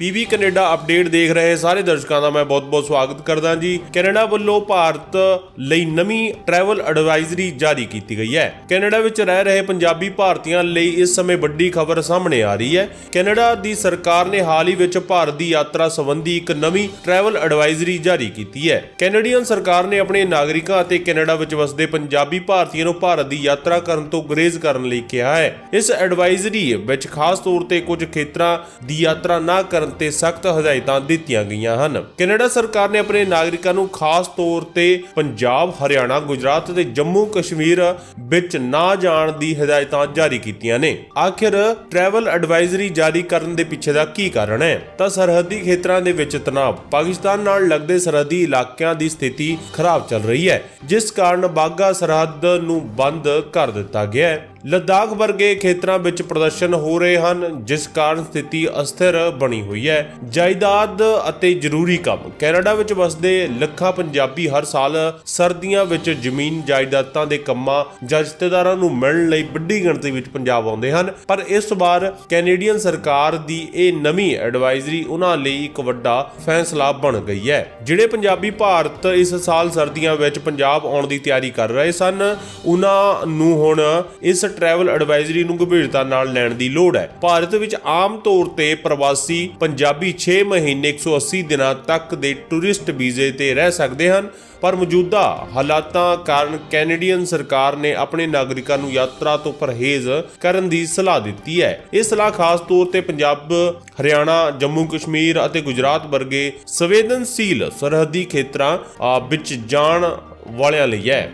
PB Canada update ਦੇਖ ਰਹੇ ਸਾਰੇ ਦਰਸ਼ਕਾਂ ਦਾ ਮੈਂ ਬਹੁਤ-ਬਹੁਤ ਸਵਾਗਤ ਕਰਦਾ ਜੀ। ਕੈਨੇਡਾ ਵੱਲੋਂ ਭਾਰਤ ਲਈ ਨਵੀਂ ਟਰੈਵਲ ਐਡਵਾਈਜ਼ਰੀ ਜਾਰੀ ਕੀਤੀ ਗਈ ਹੈ। ਕੈਨੇਡਾ ਵਿੱਚ ਰਹਿ ਰਹੇ ਪੰਜਾਬੀ ਭਾਰਤੀਆਂ ਲਈ ਇਸ ਸਮੇਂ ਵੱਡੀ ਖਬਰ ਸਾਹਮਣੇ ਆ ਰਹੀ ਹੈ। ਕੈਨੇਡਾ ਦੀ ਸਰਕਾਰ ਨੇ ਹਾਲ ਹੀ ਵਿੱਚ ਭਾਰਤ ਦੀ ਯਾਤਰਾ ਸੰਬੰਧੀ ਇੱਕ ਨਵੀਂ ਟਰੈਵਲ ਐਡਵਾਈਜ਼ਰੀ ਜਾਰੀ ਕੀਤੀ ਹੈ। ਕੈਨੇਡੀਅਨ ਸਰਕਾਰ ਨੇ ਆਪਣੇ ਨਾਗਰਿਕਾਂ ਅਤੇ ਕੈਨੇਡਾ ਵਿੱਚ ਵਸਦੇ ਪੰਜਾਬੀ ਭਾਰਤੀਆਂ ਨੂੰ ਭਾਰਤ ਦੀ ਯਾਤਰਾ ਕਰਨ ਤੋਂ ਗੁਰੇਜ਼ ਕਰਨ ਲਈ ਕਿਹਾ ਹੈ। ਇਸ ਐਡਵਾਈਜ਼ਰੀ ਵਿੱਚ ਖਾਸ ਤੌਰ ਤੇ ਕੁਝ ਖੇਤਰਾਂ ਦੀ ਯਾਤਰਾ ਨਾ ਕਰਨ ਤੇ ਸਖਤ ਹਦਾਇਤਾਂ ਦਿੱਤੀਆਂ ਗਈਆਂ ਹਨ। ਕੈਨੇਡਾ ਸਰਕਾਰ ਨੇ ਆਪਣੇ ਨਾਗਰਿਕਾਂ ਨੂੰ ਖਾਸ ਤੌਰ ਤੇ ਪੰਜਾਬ, ਹਰਿਆਣਾ, ਗੁਜਰਾਤ ਤੇ ਜੰਮੂ ਕਸ਼ਮੀਰ ਵਿੱਚ ਨਾ ਜਾਣ ਦੀ ਹਦਾਇਤਾਂ ਜਾਰੀ ਕੀਤੀਆਂ ਨੇ। ਆਖਿਰ ਟਰੈਵਲ ਐਡਵਾਈਜ਼ਰੀ ਜਾਰੀ ਕਰਨ ਦੇ ਪਿੱਛੇ ਦਾ ਕੀ ਕਾਰਨ ਹੈ? ਤਾਂ ਸਰਹੱਦੀ ਖੇਤਰਾਂ ਦੇ ਵਿੱਚ ਤਣਾਅ ਪਾਕਿਸਤਾਨ ਨਾਲ ਲੱਗਦੇ ਸਰਹੱਦੀ ਇਲਾਕਿਆਂ ਦੀ ਸਥਿਤੀ ਖਰਾਬ ਚੱਲ ਰਹੀ ਹੈ, ਜਿਸ ਕਾਰਨ ਬਾਗਾ ਸਰਹੱਦ ਨੂੰ ਬੰਦ ਕਰ ਦਿੱਤਾ ਗਿਆ ਹੈ। ਲਦਾਖ ਵਰਗੇ ਖੇਤਰਾਂ ਵਿੱਚ ਪ੍ਰਦਰਸ਼ਨ ਹੋ ਰਹੇ ਹਨ, ਜਿਸ ਕਾਰਨ ਸਥਿਤੀ ਅਸਥਿਰ ਬਣੀ ਹੋਈ ਹੈ। ਜਾਇਦਾਦ ਅਤੇ ਜ਼ਰੂਰੀ ਕੰਮ। ਕੈਨੇਡਾ ਵਿੱਚ ਵਸਦੇ ਲੱਖਾਂ ਪੰਜਾਬੀ ਹਰ ਸਾਲ ਸਰਦੀਆਂ ਵਿੱਚ ਜ਼ਮੀਨ ਜਾਇਦਾਦਾਂ ਦੇ ਕੰਮਾਂ ਜਾਂ ਰਿਸ਼ਤੇਦਾਰਾਂ ਨੂੰ ਮਿਲਣ ਲਈ ਵੱਡੀ ਗਿਣਤੀ ਵਿੱਚ ਪੰਜਾਬ ਆਉਂਦੇ ਹਨ। ਪਰ ਇਸ ਵਾਰ ਕੈਨੇਡੀਅਨ ਸਰਕਾਰ ਦੀ ਇਹ ਨਵੀਂ ਐਡਵਾਈਜ਼ਰੀ ਉਹਨਾਂ ਲਈ ਇੱਕ ਵੱਡਾ ਫੈਸਲਾ ਬਣ ਗਈ ਹੈ। ਜਿਹੜੇ ਪੰਜਾਬੀ ਭਾਰਤ ਇਸ ਸਾਲ ਸਰਦੀਆਂ ਵਿੱਚ ਪੰਜਾਬ ਆਉਣ ਦੀ ਤਿਆਰੀ ਕਰ ਰਹੇ ਸਨ, ਉਹਨਾਂ ਨੂੰ ਹੁਣ ਇਸ ਟਰੈਵਲ ਐਡਵਾਈਜ਼ਰੀ ਨੂੰ ਗੰਭੀਰਤਾ ਨਾਲ ਲੈਣ ਦੀ ਲੋੜ ਹੈ। ਭਾਰਤ ਵਿੱਚ ਆਮ ਤੌਰ ਤੇ ਪ੍ਰਵਾਸੀ ਪੰਜਾਬੀ 6 ਮਹੀਨੇ 180 ਦਿਨਾਂ ਤੱਕ ਦੇ ਟੂਰਿਸਟ ਵੀਜ਼ੇ ਤੇ ਰਹਿ ਸਕਦੇ ਹਨ, ਪਰ ਮੌਜੂਦਾ ਹਾਲਾਤਾਂ ਕਾਰਨ ਕੈਨੇਡੀਅਨ ਸਰਕਾਰ ਨੇ ਆਪਣੇ ਨਾਗਰਿਕਾਂ ਨੂੰ ਯਾਤਰਾ ਤੋਂ ਪਰਹੇਜ਼ ਕਰਨ ਦੀ ਸਲਾਹ ਦਿੱਤੀ ਹੈ। ਇਹ ਸਲਾਹ ਖਾਸ ਤੌਰ ਤੇ ਪੰਜਾਬ, ਹਰਿਆਣਾ, ਜੰਮੂ ਕਸ਼ਮੀਰ ਅਤੇ ਗੁਜਰਾਤ ਵਰਗੇ ਸੰਵੇਦਨਸ਼ੀਲ ਸਰਹੱਦੀ ਖੇਤਰਾਂ ਵਿੱਚ ਜਾਣ ਵਾਲਿਆਂ ਲਈ ਹੈ।